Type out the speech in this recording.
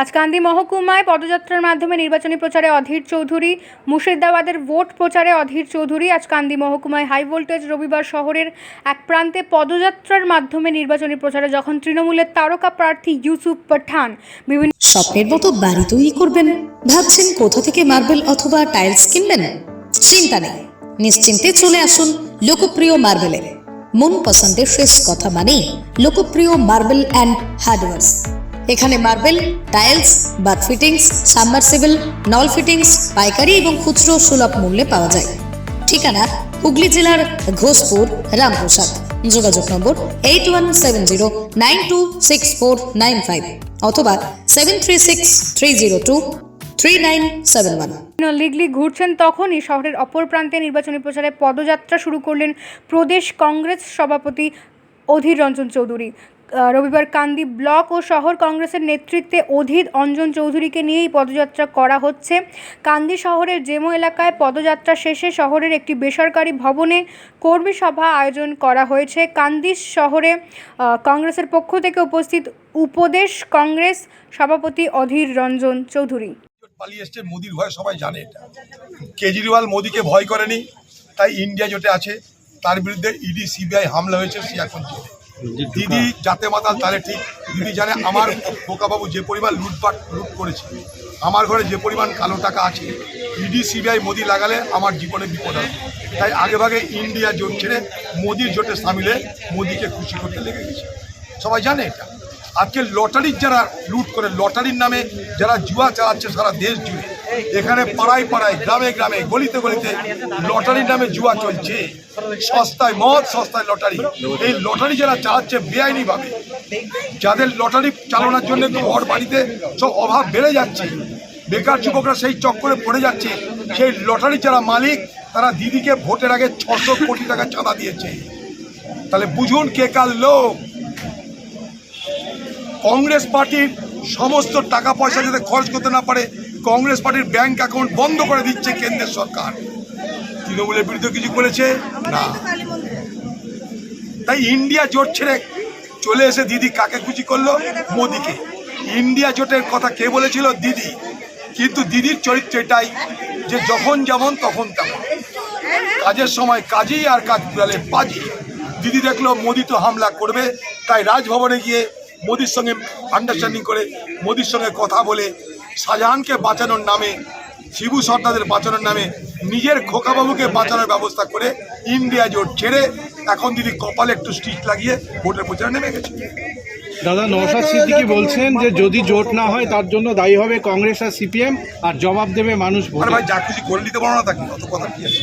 আজ কান্দি মহকুমায় পদযাত্রার মাধ্যমে নির্বাচনী প্রচারে অধীর চৌধুরী, মুর্শিদাবাদের ভোট প্রচারে অধীর চৌধুরী আজ কান্দি মহকুমায় হাই ভোল্টেজ রবিবার শহরের এক প্রান্তে পদযাত্রার মাধ্যমে নির্বাচনী প্রচারে যখন তৃণমূলের তারকা প্রার্থী ইউসুফ পাঠান, বিভিন্ন স্বপ্নের মতো বাড়ি তৈরি করবেন, ভাবছেন কোথা থেকে মার্বেল অথবা টাইলস কিনবেন? চিন্তা নেই, নিশ্চিন্তে চলে আসুন লোকপ্রিয় মার্বেলের। মন পছন্দের শেষ কথা মানে লোকপ্রিয় মার্বেল অ্যান্ড হার্ডওয়ার্স। এখানে marble tiles bath fittings submersible নল ফিটিংস পাইকারি এবং খুচরো সুলভ মূল্যে পাওয়া যায়। ঠিকানা হুগলি জেলার ঘোষপুর, রামপ্রসাদ। যোগাযোগ number eight one seven zero nine two six four nine five অথবা seven three six three zero two three nine seven one লিগলি ঘুরছেন তখনই শহরের অপর প্রান্তে নির্বাচনী প্রচারে পদযাত্রা শুরু করলেন প্রদেশ কংগ্রেস সভাপতি অধীর রঞ্জন চৌধুরী। রবিবার কান্দি ব্লক ও শহর কংগ্রেসের নেতৃত্বে অধীর অঞ্জন চৌধুরীকে নিয়েই পদযাত্রা করা হচ্ছে। কান্দি শহরের জেমো এলাকায় পদযাত্রা শেষে শহরের একটি বেসরকারি ভবনে কর্মী সভা আয়োজন করা হয়েছে। কান্দি শহরে কংগ্রেসের পক্ষ থেকে উপস্থিত উপদেশ কংগ্রেস সভাপতি অধীর রঞ্জন চৌধুরী। পালিয়ে এসছে, মোদির ভয় সবাই জানে এটা। কেজরিওয়াল মোদিকে ভয় করেনি, তাই ইন্ডিয়া জোটে আছে। তার বিরুদ্ধে ইডি, সিবিআই হামলা হয়েছে, সে এখন জেলে। দিদি যাতে মাতাল, তাহলে ঠিক। দিদি জানে আমার বোকাবাবু যে পরিমাণ লুটপাট, লুট করেছে। আমার ঘরে যে পরিমাণ কালো টাকা আছে, ইডি, সিবিআই, মোদি লাগালে আমার জীবনে বিপদ হবে তাই আগেভাগে ইন্ডিয়া জোট ছেড়ে মোদির জোটে সামিলে মোদিকে খুশি করতে লেগে গেছে। সবাই জানে এটা। আজকে লটারির যারা লুট করে, লটারির নামে যারা জুয়া চালাচ্ছে, সারা দেশ জুড়ে। এখানে পাড়ায় পাড়ায়, গ্রামে গ্রামে, গলিতে গলিতে লটারির নামে জুয়া চলছে। সস্তায় মদ, সস্তায় লটারি। এই লটারি যারা চালাচ্ছে বেআইনি ভাবে যাদের লটারি চালানোর জন্য ঘর বাড়িতে সব অভাব বেড়ে যাচ্ছে, বেকার যুবকরা সেই চক্করে পড়ে যাচ্ছে, সেই লটারি যারা মালিক, তারা দিদিকে ভোটের আগে ছশো কোটি টাকা চাঁদা দিয়েছে। তাহলে বুঝুন কে কার লোক? কংগ্রেস পার্টির সমস্ত টাকা পয়সা যাতে খরচ করতে না পারে কংগ্রেস পার্টির ব্যাংক অ্যাকাউন্ট বন্ধ করে দিচ্ছে কেন্দ্রের সরকার। তৃণমূলের বিরুদ্ধে কিছু করেছে না। তাই ইন্ডিয়া জোট ছেড়ে চলে এসে দিদি কাকে খুশি করল? মোদিকে। ইন্ডিয়া জোটের কথা কে বলেছিল? দিদি। কিন্তু দিদির চরিত্র এটাই যে যখন যেমন তখন তেমন। কাজের সময় কাজই আর কাজ পুরালে বাজি। দিদি দেখল, মোদি তো হামলা করবে। তাই রাজভবনে গিয়ে মোদির সঙ্গে আন্ডারস্ট্যান্ডিং করে, মোদির সঙ্গে কথা বলে শাহজাহানকে বাঁচানোর নামে শিবু সর্দারদের বাঁচানোর নামে নিজের খোকাবাবুকে বাঁচানোর ব্যবস্থা করে ইন্ডিয়া জোট ছেড়ে এখন দিদি কপালে একটু স্টিচ লাগিয়ে ভোটের প্রচারে নেমে গেছে। দাদা নওশাদ সিদ্দিকি বলছেন যে যদি জোট না হয় তার জন্য দায়ী হবে কংগ্রেস আর সিপিএম আর জবাব দেবে মানুষ ভাই যা খুশি করে নিতে পারো না তাকে অত কথা কি আছে?